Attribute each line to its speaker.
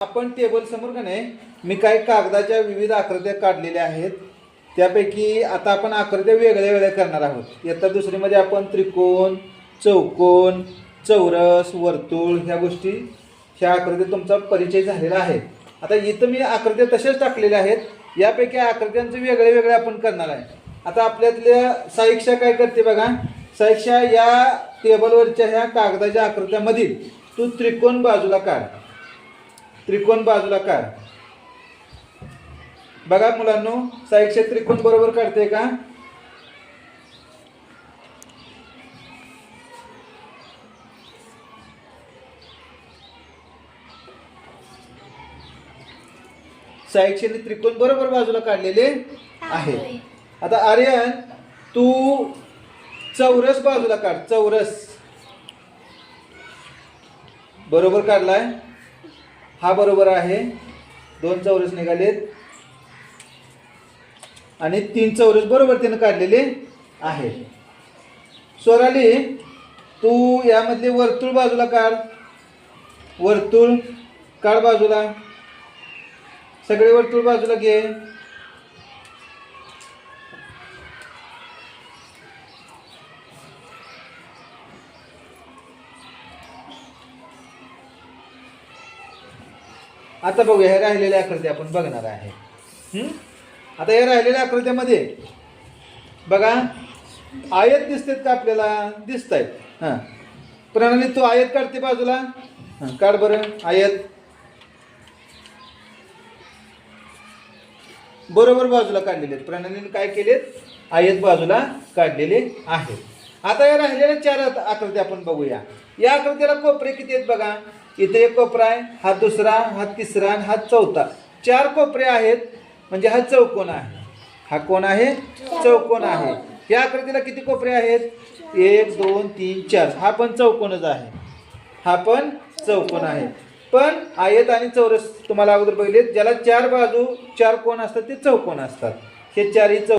Speaker 1: आपण टेबल समोर का नाही मी काही कागदाच्या विविध आकृत्या काढलेल्या आहेत. त्यापैकी आता आपण आकृत्या वेगळ्या वेगळ्या करणार आहोत. इयत्ता दुसरीमध्ये आपण त्रिकोण चौकोन चौरस वर्तुळ ह्या गोष्टी ह्या आकृत्या तुमचा परिचय झालेला आहे. आता इथं मी आकृत्या तशाच टाकलेल्या आहेत. यापैकी आकृत्यांचे वेगळे वेगळे आपण करणार आहे. आता आपल्यातल्या साईक्षा काय करते बघा. साईक्षा या टेबलवरच्या ह्या कागदाच्या आकृत्यामधील तू त्रिकोण बाजूला काढ. त्रिकोण बाजूला काढ. बघा मुलांनो साईक्षा त्रिकोण बरोबर काढते का? साईक्षेने त्रिकोण बरोबर बाजूला काढलेले आहे. आता आर्यन तू चौरस बाजूला काढ चौरस. बरोबर काढलाय? हा बरोबर आहे. दोन चौरस निघालेत. आणि तीन चौरस बरोबर त्यानं काढलेले आहे. स्वराली तू यामधले वर्तुळ बाजूला काढ. वर्तुळ काढ बाजूला. सगळे वर्तुळ बाजूला घे. आता बघूया हे राहिलेल्या आकृती आपण बघणार आहे. आता या राहिलेल्या आकृत्यामध्ये बघा आयत दिसतात का आपल्याला? दिसत आहेत हां. प्रणाली तू आयत काढते बाजूला. काढ बरं आयत. बरोबर बाजूला काढलेले आहेत. प्रणालीने काय केलेत? आयत बाजूला काढलेले आहेत. आता या राहिलेल्या चार आकृती आकृत्या आपण बघूया. या आकृतीला कोपरे किती आहेत बघा? इथे एक कोपरा आहे हा दुसरा हा तिसरा आणि हा चौथा. चार कोपरे आहेत म्हणजे हा चौकोन आहे. हा कोण आहे? चौकोन आहे. या आकृतीला किती कोपरे आहेत? एक दोन तीन चार. हा पण चौकोनच आहे. हा पण चौकोन आहे. पण आयत आणि चौरस तुम्हाला अगोदर बघितले ज्याला चार बाजू चार कोण असतात ते चौकोन असतात. हे चारही चौ